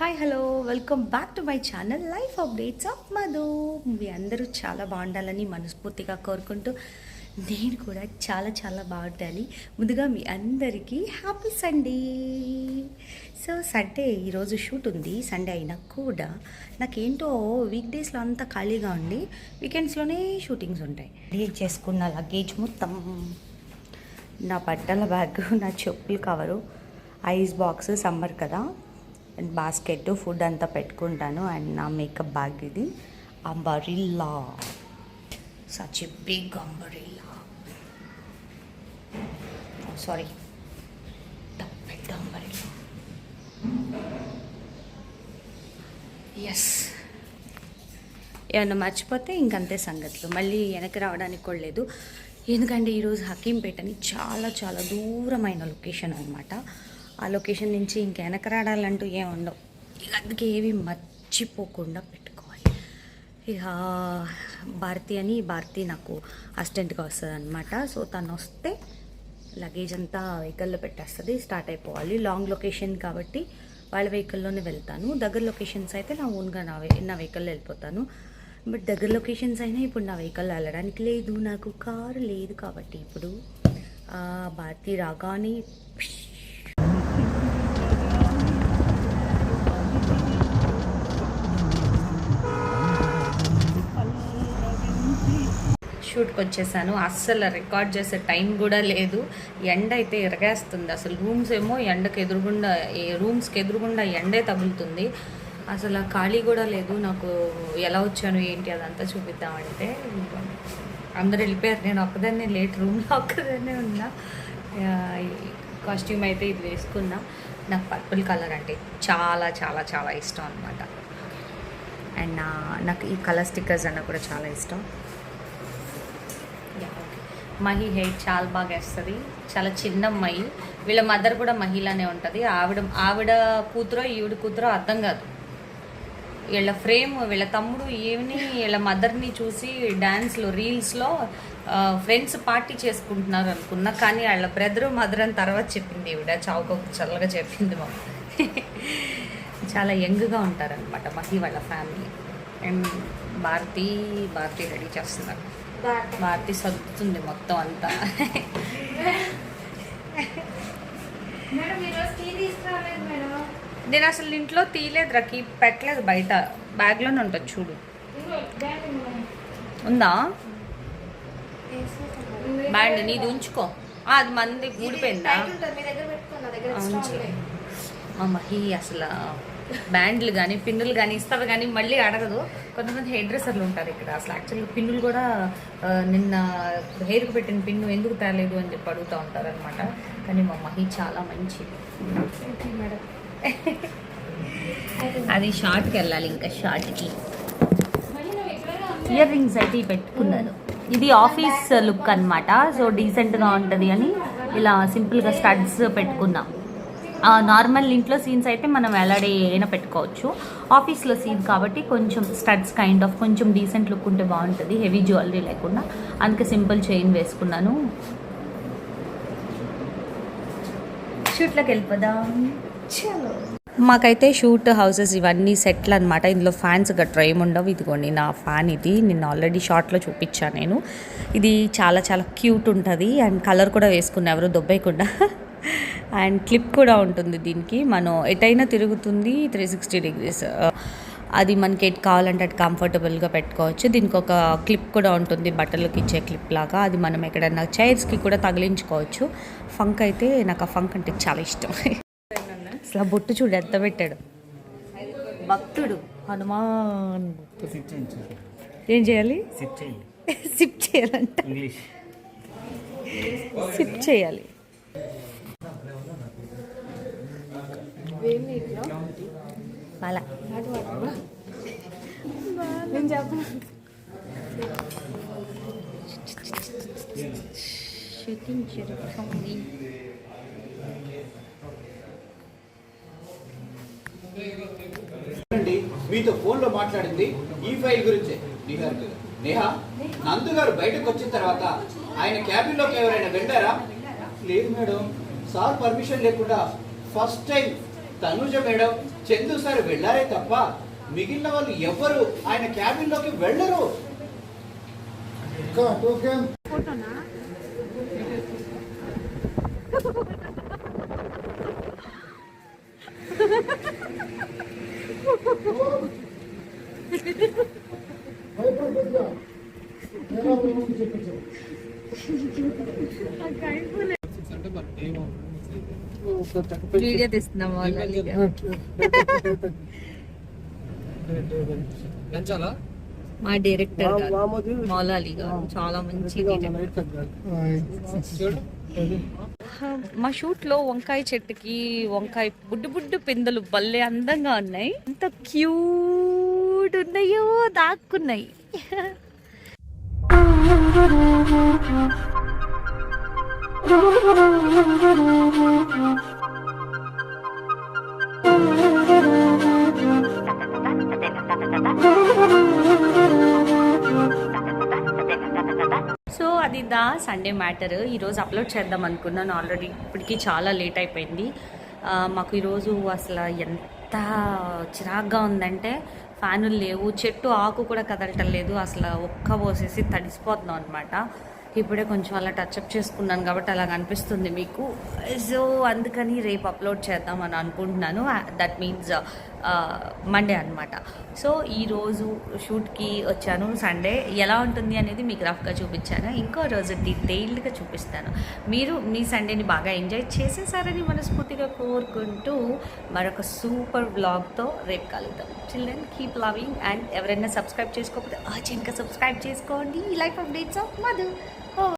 Hi hello welcome back to my channel life updates of Madhu మీ అందరూ చాలా బాగుండాలని మనస్ఫూర్తిగా కోరుకుంటూ నేను కూడా చాలా చాలా బాగుండాలి. ముందుగా మీ అందరికీ హ్యాపీ సండే సో సండే ఈరోజు షూట్ ఉంది. సండే అయినా కూడా నాకేంటో వీక్ డేస్లో అంతా ఖాళీగా ఉండి వీకెండ్స్లోనే షూటింగ్స్ ఉంటాయి. రెడీ చేసుకున్న లగేజ్ మొత్తం నా బట్టల బ్యాగ్ నా చెప్పులు కవరు ఐస్ బాక్స్ సమ్మర్ కదా. బాస్కెట్ ఫుడ్ అంతా పెట్టుకుంటాను. అండ్ నా మేకప్ బ్యాగ్ ఇది. Umbrella. Such a big umbrella. Oh, sorry పెద్ద అంబరిల్లా. ఎస్ ఏమన్నా మర్చిపోతే ఇంకంతే సంగతులు. మళ్ళీ వెనక్కి రావడానికి కూడా లేదు. ఎందుకంటే ఈరోజు హకీంపేట అని చాలా చాలా దూరమైన లొకేషన్ అనమాట ఆ లొకేషన్ నుంచి ఇంక వెనక రాడాలంటూ ఏం ఉండవు. ఇక అందుకే ఏవి మర్చిపోకుండా పెట్టుకోవాలి. ఇక భారతి అని భారతి నాకు అసిస్టెంట్గా వస్తుంది అనమాట సో తను వస్తే లగేజ్ అంతా వెహికల్లో పెట్టేస్తుంది స్టార్ట్ అయిపోవాలి. లాంగ్ లొకేషన్ కాబట్టి వాళ్ళ వెహికల్లోనే వెళ్తాను. దగ్గర లొకేషన్స్ అయితే నా ఓన్గా నా నా వెహికల్లో వెళ్ళిపోతాను. బట్ దగ్గర లొకేషన్స్ అయినా ఇప్పుడు నా వెహికల్ వెళ్ళడానికి లేదు. నాకు కారు లేదు కాబట్టి ఇప్పుడు. భారతి రాగానే షూట్కి వచ్చేసాను అస్సలు రికార్డ్ చేసే టైం కూడా లేదు. ఎండ అయితే ఎరగేస్తుంది అసలు రూమ్స్ ఏమో ఎండకు ఎదురుగుండా ఏ రూమ్స్కి ఎదురుగుండా ఎండే తగులుతుంది. అసలు ఖాళీ కూడా లేదు. నాకు ఎలా వచ్చాను ఏంటి అదంతా చూపిద్దామంటే అందరు వెళ్ళిపోయారు. నేను ఒక్కదాన్నే లేట్ రూమ్లో ఒక్కదాన్నే ఉన్నా. కాస్ట్యూమ్ అయితే ఇది వేసుకున్నా. నాకు పర్పుల్ కలర్ అంటే చాలా చాలా చాలా ఇష్టం అనమాట అండ్ నాకు ఈ కలర్ స్టిక్కర్స్ అన్న కూడా చాలా ఇష్టం. మహి హెయిర్ చాలా బాగా వేస్తుంది. చాలా చిన్న అమ్మాయి వీళ్ళ మదర్ కూడా మహిళనే ఉంటుంది. ఆవిడ ఆవిడ కూతురో ఈవిడ కూతురో అర్థం కాదు. వీళ్ళ ఫ్రేమ్ వీళ్ళ తమ్ముడు ఈవిని వీళ్ళ మదర్ని చూసి డ్యాన్స్లో రీల్స్లో ఫ్రెండ్స్ పార్టీ చేసుకుంటున్నారు అనుకున్నా. కానీ వాళ్ళ బ్రదర్ మదర్ అని తర్వాత చెప్పింది ఈవిడ. చౌక చల్లగా చెప్పింది మా చాలా యంగ్గా ఉంటారనమాట మహి వాళ్ళ family. And Bharati Bharati ready చేస్తున్నారు. భారతి సర్దుతుంది మొత్తం అంతా. నేను అసలు ఇంట్లో తీయలేదు రకి పెట్టలేదు బయట. బ్యాగ్లోనే ఉంటుంది చూడు. ఉంది బ్యాండ్ నీది ఉంచుకో. అది మంది ఊడిపోయిందా? టైట్ ఉంటుంది, మీ దగ్గర పెట్టుకో, నా దగ్గర అవును స్ట్రాంగ్ చెయ్యి. లేదు. మా మహి అసలు బ్యాండ్లు కానీ పిన్నులు కానీ ఇస్తావు కానీ మళ్ళీ అడగదు. కొంతమంది హెయిర్ డ్రెస్సర్లు ఉంటారు ఇక్కడ. అసలు యాక్చువల్గా పిన్నులు కూడా నిన్న హెయిర్కి పెట్టిన పిన్ను ఎందుకు తేలేదు అని చెప్పి అడుగుతూ ఉంటారు అనమాట కానీ మా మహి చాలా మంచిది. అది షార్ట్కి వెళ్ళాలి ఇంకా షార్ట్కి. ఇయర్ రింగ్స్ అయితే పెట్టుకున్నాను ఇది ఆఫీస్ లుక్ అన్నమాట. సో డీసెంట్గా ఉంటుంది అని ఇలా సింపుల్గా స్టడ్స్ పెట్టుకున్నాం. నార్మల్ ఇంట్లో సీన్స్ అయితే మనం ఎలాడే అయినా పెట్టుకోవచ్చు. ఆఫీస్లో సీన్ కాబట్టి కొంచెం స్టడ్స్ కైండ్ ఆఫ్ కొంచెం డీసెంట్ లుక్ ఉంటే బాగుంటుంది. హెవీ జ్యువెలరీ లేకుండా. అందుకే సింపుల్ చైన్ వేసుకున్నాను. షూట్లోకి వెళ్ళిపోదాం చలో. మాకైతే షూట్ హౌసెస్ ఇవన్నీ సెట్లు అనమాట ఇందులో ఫ్యాన్స్ గట్రా ఏముండవు. ఇదిగోండి నా ఫ్యాన్ ఇది. నిన్న ఆల్రెడీ షార్ట్లో చూపించాను నేను. ఇది చాలా చాలా క్యూట్ ఉంటుంది. అండ్ కలర్ కూడా వేసుకున్నా ఎవరు? దొబ్బేయకుండా. అండ్ క్లిప్ కూడా ఉంటుంది దీనికి. మనం ఎటైనా తిరుగుతుంది త్రీ సిక్స్టీ డిగ్రీస్ అది మనకి ఎటు కావాలంటే అటు కంఫర్టబుల్గా పెట్టుకోవచ్చు. దీనికి ఒక క్లిప్ కూడా ఉంటుంది బట్టలకు ఇచ్చే క్లిప్ లాగా. అది మనం ఎక్కడన్నా చైర్స్కి కూడా తగిలించుకోవచ్చు. ఫంక్ అయితే నాకు ఆ ఫంక్ అంటే చాలా ఇష్టం. అసలు ఆ బొట్టు చూడు ఎంత పెట్టాడు. భక్తుడు హనుమాన్ ఏం చేయాలి? సిప్ చేయాలంట. ఇంగ్లీష్ సిప్ చేయాలి. అలా? నేను చెప్పను. షూటింగ్ జరుగుతుంది అండి మీతో ఫోన్లో మాట్లాడింది ఈ ఫైల్ గురించే. నిహార్ గారు నేహా నందు గారు బయటకు వచ్చిన తర్వాత ఆయన క్యాబిన్లోకి ఎవరైనా వెళ్ళారా? లేదు మేడం. సార్ పర్మిషన్ లేకుండా first time Tanuja madam Chandu sir వెళ్ళారే తప్ప మిగిలిన వాళ్ళు ఎవ్వరు. ఆయన క్యాబిన్లోకి వెళ్ళరు ఫోటోనా వీడియో తీస్తున్నాం పెంచాలా మా డైరెక్టర్ గారు మౌలాలి గారు చాలా మంచి మా షూట్లో వంకాయ చెట్టుకి వంకాయ బుడ్డు బుడ్డు పిందెలు భలే అందంగా ఉన్నాయి. ఎంత క్యూట్ ఉన్నాయో దాక్కున్నాయి. సో అది దా సండే మ్యాటర్. ఈరోజు అప్లోడ్ చేద్దాం అనుకున్నాను ఆల్రెడీ. ఇప్పటికీ చాలా లేట్ అయిపోయింది. మాకు ఈరోజు అసలు ఎంత చిరాగ్గా ఉందంటే ఫ్యానులు లేవు. చెట్టు ఆకు కూడా కదలటం లేదు. అసలు ఒక్క పోసేసి తడిసిపోతున్నాం అనమాట ఇప్పుడే కొంచెం అలా టచ్అప్ చేసుకున్నాను కాబట్టి అలా అనిపిస్తుంది మీకు. సో అందుకని రేపు అప్లోడ్ చేద్దాం అని అనుకుంటున్నాను. దట్ మీన్స్ మండే అనమాట సో ఈరోజు షూట్కి వచ్చాను. సండే ఎలా ఉంటుంది అనేది మీకు రఫ్గా చూపించాను. ఇంకో రోజు డీటెయిల్డ్గా చూపిస్తాను. మీరు మీ సండేని బాగా ఎంజాయ్ చేసేసారని మనస్ఫూర్తిగా కోరుకుంటూ మరొక సూపర్ బ్లాగ్తో రేపు కలుద్దాం. చిల్డ్రన్ కీప్ లవింగ్ అండ్ ఎవరైనా సబ్స్క్రైబ్ చేసుకోకపోతే అర్జెంట్గా సబ్స్క్రైబ్ చేసుకోండి. Life updates of Madhu